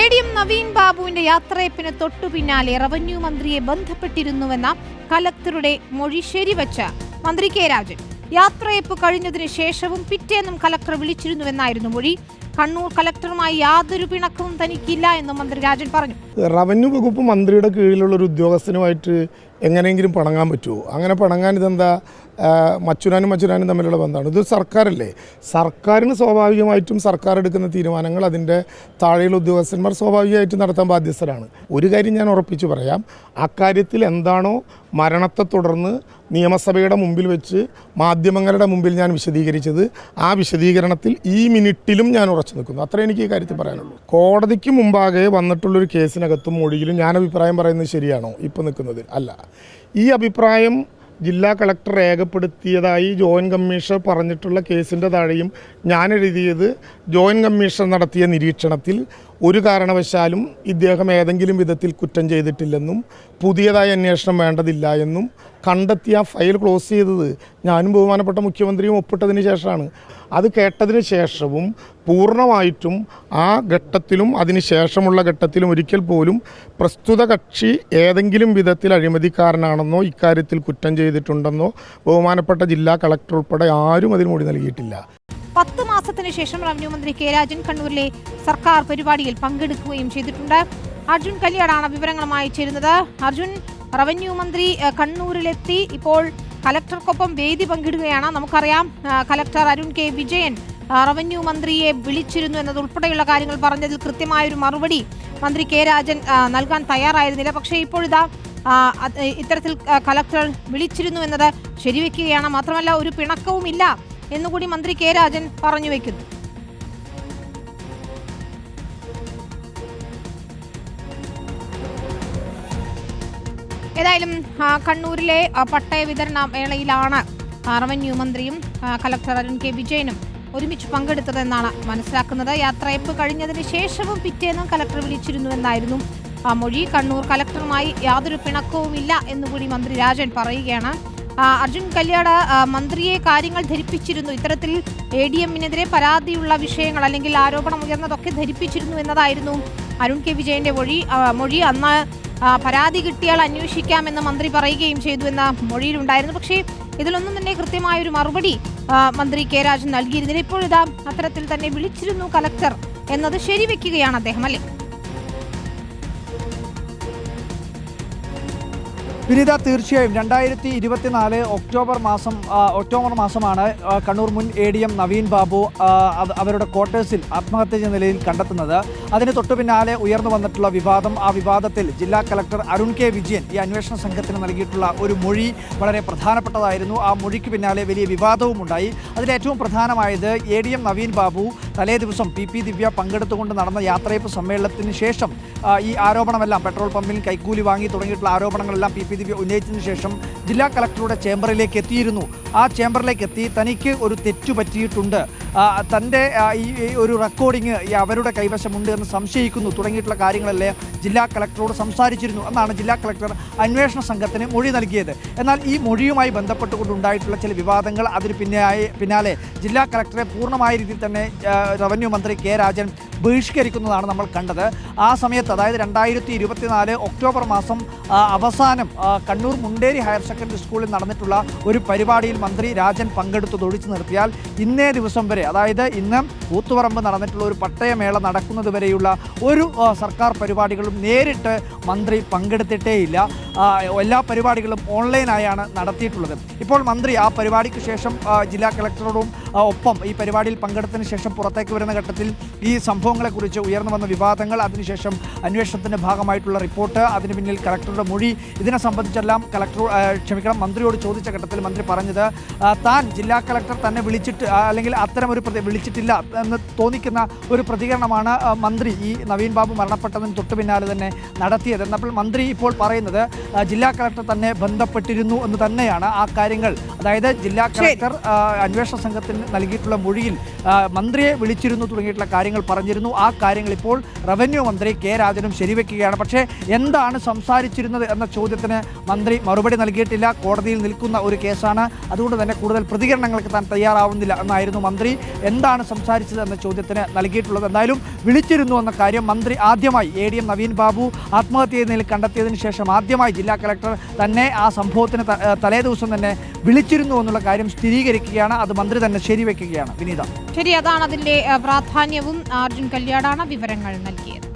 A D M Naveen ബാബുവിന്റെ യാത്രയപ്പിന് തൊട്ടു പിന്നാലെ റവന്യൂ മന്ത്രിയെ ബന്ധപ്പെട്ടിരുന്നുവെന്ന കലക്ടറുടെ മൊഴി ശരിവച്ച മന്ത്രി കെ രാജൻ. യാത്രയപ്പ് കഴിഞ്ഞതിന് ശേഷവും പിറ്റേന്നും കലക്ടർ വിളിച്ചിരുന്നുവെന്നായിരുന്നു മൊഴി. കണ്ണൂർ കലക്ടറുമായി യാതൊരു പിണക്കവും തനിക്കില്ല എന്നും മന്ത്രി രാജൻ പറഞ്ഞു. റവന്യൂ വകുപ്പ് മന്ത്രിയുടെ കീഴിലുള്ള ഒരു ഉദ്യോഗസ്ഥനുമായിട്ട് എങ്ങനെയെങ്കിലും പണങ്ങാൻ പറ്റുമോ അങ്ങനെ പണങ്ങാൻ ഇതെന്താ? മച്ചുരാനും മച്ചുരാനും തമ്മിലുള്ള ബന്ധമാണ്. ഇത് സർക്കാരല്ലേ? സർക്കാരിന് സ്വാഭാവികമായിട്ടും സർക്കാർ എടുക്കുന്ന തീരുമാനങ്ങൾ അതിന്റെ താഴെയുള്ള ഉദ്യോഗസ്ഥന്മാർ സ്വാഭാവികമായിട്ടും നടത്താൻ ബാധ്യസ്ഥരാണ്. ഒരു കാര്യം ഞാൻ ഉറപ്പിച്ച് പറയാം. അക്കാര്യത്തിൽ എന്താണോ മരണത്തെ തുടർന്ന് നിയമസഭയുടെ മുമ്പിൽ വെച്ച് മാധ്യമങ്ങളുടെ മുമ്പിൽ ഞാൻ വിശദീകരിച്ചത് ആ വിശദീകരണത്തിൽ ഈ മിനിറ്റിലും ഞാൻ ഉറച്ചു നിൽക്കുന്നു. അത്രേ എനിക്ക് ഈ കാര്യത്തിൽ പറയാനുള്ളൂ. കോടതിക്ക് മുമ്പാകെ വന്നിട്ടുള്ളൊരു കേസിനകത്തും മൊഴിയിലും ഞാൻ അഭിപ്രായം പറയുന്നത് ശരിയാണോ? ഇപ്പോൾ നിൽക്കുന്നത് അല്ല. ഈ അഭിപ്രായം ജില്ലാ കളക്ടർ രേഖപ്പെടുത്തിയതായി ജോയിന്റ് കമ്മീഷണർ പറഞ്ഞിട്ടുള്ള കേസിന്റെ താഴെയും ഞാൻ എഴുതിയത് ജോയിന്റ് കമ്മീഷണർ നടത്തിയ നിരീക്ഷണത്തിൽ ഒരു കാരണവശാലും ഇദ്ദേഹം ഏതെങ്കിലും വിധത്തിൽ കുറ്റം ചെയ്തിട്ടില്ലെന്നും പുതിയതായി അന്വേഷണം വേണ്ടതില്ല എന്നും കണ്ടെത്തിയ ഫയൽ ക്ലോസ് ചെയ്തത് ഞാനും ബഹുമാനപ്പെട്ട മുഖ്യമന്ത്രിയും ഒപ്പിട്ടതിന് ശേഷമാണ്. അത് കേട്ടതിന് ശേഷവും പൂർണമായിട്ടും ആ ഘട്ടത്തിലും അതിന് ശേഷമുള്ള ഘട്ടത്തിലും ഒരിക്കൽ പോലും പ്രസ്തുത കക്ഷി ഏതെങ്കിലും വിധത്തിൽ അഴിമതിക്കാരനാണെന്നോ ഇക്കാര്യത്തിൽ കുറ്റം ചെയ്തിട്ടുണ്ടെന്നോ ബഹുമാനപ്പെട്ട ജില്ലാ കളക്ടർ ഉൾപ്പെടെ ആരും അതിന് മൊഴി നൽകിയിട്ടില്ല. പത്ത് മാസത്തിന് ശേഷം റവന്യൂ മന്ത്രി കെ രാജൻ കണ്ണൂരിലെ സർക്കാർ പരിപാടിയിൽ പങ്കെടുക്കുകയും ചെയ്തിട്ടുണ്ട്. അർജുൻ കല്യാടാണ് വിവരങ്ങളുമായി ചേരുന്നത്. അർജുൻ റവന്യൂ മന്ത്രി കണ്ണൂരിലെത്തി. ഇപ്പോൾ കലക്ടർക്കൊപ്പം വേദി പങ്കിടുകയാണ്. നമുക്കറിയാം collector Arun K Vijayan revenue മന്ത്രിയെ വിളിച്ചിരുന്നു എന്നതുൾപ്പെടെയുള്ള കാര്യങ്ങൾ പറഞ്ഞതിൽ കൃത്യമായൊരു മറുപടി മന്ത്രി കെ രാജൻ നൽകാൻ തയ്യാറായിരുന്നില്ല. പക്ഷേ ഇപ്പോഴിതാ ഇത്തരത്തിൽ കലക്ടർ വിളിച്ചിരുന്നു എന്നത് ശരിവെക്കുകയാണ്. മാത്രമല്ല ഒരു പിണക്കവുമില്ല. എന്നുകൂടി മന്ത്രി കെ രാജൻ പറഞ്ഞു വെക്കുന്നു. ഏതായാലും കണ്ണൂരിലെ പട്ടയ വിതരണ മേളയിലാണ് റവന്യൂ മന്ത്രിയും കലക്ടർ അരുൺ കെ. വിജയനും ഒരുമിച്ച് പങ്കെടുത്തതെന്നാണ് മനസ്സിലാക്കുന്നത്. യാത്രയപ്പ് കഴിഞ്ഞതിന് ശേഷവും പിറ്റേന്നും കലക്ടർ വിളിച്ചിരുന്നുവെന്നായിരുന്നു മൊഴി. കണ്ണൂർ കലക്ടറുമായി യാതൊരു പിണക്കവുമില്ല എന്നുകൂടി മന്ത്രി രാജൻ പറയുകയാണ്. അർജുൻ കല്യാട് മന്ത്രിയെ കാര്യങ്ങൾ ധരിപ്പിച്ചിരുന്നു. ഇത്തരത്തിൽ എ ഡി എമ്മിനെതിരെ പരാതിയുള്ള വിഷയങ്ങൾ അല്ലെങ്കിൽ ആരോപണം ഉയർന്നതൊക്കെ ധരിപ്പിച്ചിരുന്നു എന്നതായിരുന്നു അരുൺ കെ. വിജയന്റെ മൊഴി. മൊഴി അന്ന് പരാതി കിട്ടിയാൽ അന്വേഷിക്കാമെന്ന് മന്ത്രി പറയുകയും ചെയ്തു എന്ന മൊഴിയിലുണ്ടായിരുന്നു. പക്ഷേ ഇതിലൊന്നും തന്നെ കൃത്യമായ ഒരു മറുപടി മന്ത്രി കെ. രാജൻ നൽകിയിരുന്നില്ല. ഇപ്പോഴിതാ അത്തരത്തിൽ തന്നെ വിളിച്ചിരുന്നു കലക്ടർ എന്നത് ശരിവെക്കുകയാണ് അദ്ദേഹം അല്ലേ? വിനിത തീർച്ചയായും. രണ്ടായിരത്തി ഇരുപത്തിനാല് ഒക്ടോബർ മാസം ഒക്ടോബർ മാസമാണ് കണ്ണൂർ മുൻ A D M Naveen Babu അവരുടെ ക്വാർട്ടേഴ്സിൽ ആത്മഹത്യ ചെയ്യുന്ന നിലയിൽ കണ്ടെത്തുന്നത്. അതിന് തൊട്ടു പിന്നാലെ ഉയർന്നു വന്നിട്ടുള്ള വിവാദം ആ വിവാദത്തിൽ ജില്ലാ കലക്ടർ അരുൺ കെ വിജയൻ ഈ അന്വേഷണ സംഘത്തിന് നൽകിയിട്ടുള്ള ഒരു മൊഴി വളരെ പ്രധാനപ്പെട്ടതായിരുന്നു. ആ മൊഴിക്ക് പിന്നാലെ വലിയ വിവാദവും ഉണ്ടായി അതിലേറ്റവും പ്രധാനമായത് A D M Naveen Babu തലേ ദിവസം പി പി ദിവ്യ പങ്കെടുത്തുകൊണ്ട് നടന്ന യാത്രയപ്പ് സമ്മേളനത്തിന് ശേഷം ഈ ആരോപണമെല്ലാം പെട്രോൾ പമ്പിൽ കൈക്കൂലി വാങ്ങി തുടങ്ങിയിട്ടുള്ള ആരോപണങ്ങളെല്ലാം പി പി ദിവ്യ ഉന്നയിച്ചതിന് ശേഷം ജില്ലാ കളക്ടറുടെ ചേംബറിലേക്ക് എത്തിയിരുന്നു. ആ ചേംബറിലേക്ക് എത്തി തനിക്ക് ഒരു തെറ്റു പറ്റിയിട്ടുണ്ട്. തന്റെ ഈ ഒരു റെക്കോർഡിങ് അവരുടെ കൈവശമുണ്ട് എന്ന് സംശയിക്കുന്നു. തുടങ്ങിയിട്ടുള്ള കാര്യങ്ങളല്ലേ ജില്ലാ കളക്ടറോട് സംസാരിച്ചിരുന്നു എന്നാണ് ജില്ലാ കളക്ടർ അന്വേഷണ സംഘത്തിന് മൊഴി നൽകിയത്. എന്നാൽ ഈ മൊഴിയുമായി ബന്ധപ്പെട്ടുകൊണ്ടുണ്ടായിട്ടുള്ള ചില വിവാദങ്ങൾ അതിന് പിന്നാലെ പിന്നാലെ ജില്ലാ കളക്ടറെ പൂർണമായ രീതിയിൽ തന്നെ റവന്യൂ മന്ത്രി കെ രാജൻ ബഹിഷ്കരിക്കുന്നതാണ് നമ്മൾ കണ്ടത്. ആ സമയത്ത് അതായത് രണ്ടായിരത്തി ഇരുപത്തിനാല് ഒക്ടോബർ മാസം അവസാനം കണ്ണൂർ മുണ്ടേരി ഹയർ സെക്കൻഡറി സ്കൂളിൽ നടന്നിട്ടുള്ള ഒരു പരിപാടിയിൽ മന്ത്രി രാജൻ പങ്കെടുത്തത് ഒഴിച്ചു നിർത്തിയാൽ ഇന്നേ ദിവസം വരെ അതായത് ഇന്ന് കൂത്തുപറമ്പ് നടന്നിട്ടുള്ള ഒരു പട്ടയമേള നടക്കുന്നത് വരെയുള്ള ഒരു സർക്കാർ പരിപാടികളും നേരിട്ട് മന്ത്രി പങ്കെടുത്തിട്ടേയില്ല. എല്ലാ പരിപാടികളും ഓൺലൈനായാണ് നടത്തിയിട്ടുള്ളത്. ഇപ്പോൾ മന്ത്രി ആ പരിപാടിക്ക് ശേഷം ജില്ലാ കളക്ടറോടും ഒപ്പം ഈ പരിപാടിയിൽ പങ്കെടുത്തതിന് ശേഷം പുറത്തേക്ക് വരുന്ന ഘട്ടത്തിൽ ഈ സംഭവങ്ങളെക്കുറിച്ച് ഉയർന്നു വന്ന വിവാദങ്ങൾ അതിനുശേഷം അന്വേഷണത്തിന്റെ ഭാഗമായിട്ടുള്ള റിപ്പോർട്ട് അതിന് പിന്നിൽ കളക്ടറുടെ മൊഴി ഇതിനെ സംബന്ധിച്ചെല്ലാം കളക്ടർ ക്ഷമിക്കണം മന്ത്രിയോട് ചോദിച്ച ഘട്ടത്തിൽ മന്ത്രി പറഞ്ഞത് താൻ ജില്ലാ കളക്ടർ തന്നെ വിളിച്ചിട്ട് അല്ലെങ്കിൽ അത്തരം ഒരു വിളിച്ചിട്ടില്ല എന്ന് തോന്നിക്കുന്ന ഒരു പ്രതികരണമാണ് മന്ത്രി ഈ നവീൻ ബാബു മരണപ്പെട്ടതിന് തൊട്ടു പിന്നാലെ തന്നെ നടത്തിയത്. എന്നപ്പോൾ മന്ത്രി ഇപ്പോൾ പറയുന്നത് ജില്ലാ കളക്ടർ തന്നെ ബന്ധപ്പെട്ടിരുന്നു എന്ന് തന്നെയാണ് ആ കാര്യങ്ങൾ. അതായത് ജില്ലാ കളക്ടർ അന്വേഷണ സംഘത്തിന് നൽകിയിട്ടുള്ള മൊഴിയിൽ മന്ത്രിയെ വിളിച്ചിരുന്നു തുടങ്ങിയിട്ടുള്ള കാര്യങ്ങൾ പറഞ്ഞിരുന്നു. ആ കാര്യങ്ങൾ ഇപ്പോൾ റവന്യൂ മന്ത്രി കെ രാജനും ശരിവെക്കുകയാണ്. പക്ഷേ എന്താണ് സംസാരിച്ചിരുന്നത് എന്ന ചോദ്യത്തിന് മന്ത്രി മറുപടി നൽകിയിട്ടില്ല. കോടതിയിൽ നിൽക്കുന്ന ഒരു കേസാണ്. അതുകൊണ്ട് തന്നെ കൂടുതൽ പ്രതികരണങ്ങൾക്ക് താൻ തയ്യാറാവുന്നില്ല എന്നായിരുന്നു മന്ത്രി. എന്താണ് സംസാരിച്ചത് എന്ന ചോദ്യത്തിന് നൽകിയിട്ടുള്ളത് എന്തായാലും വിളിച്ചിരുന്നു എന്ന കാര്യം മന്ത്രി ആദ്യമായി A D M Naveen Babu ആത്മഹത്യ നിലയിൽ കണ്ടെത്തിയതിന് ശേഷം ആദ്യമായി ജില്ലാ കളക്ടർ തന്നെ ആ സംഭവത്തിന് തലേ ദിവസം തന്നെ വിളിച്ചിരുന്നു എന്നുള്ള കാര്യം സ്ഥിരീകരിക്കുകയാണ്. അത് മന്ത്രി തന്നെ ശരിവെക്കുകയാണ്. വിനീത. ശരി അതാണ് അതിന്റെ പ്രാധാന്യവും. അർജുൻ കല്യാടാണ് വിവരങ്ങൾ നൽകിയത്.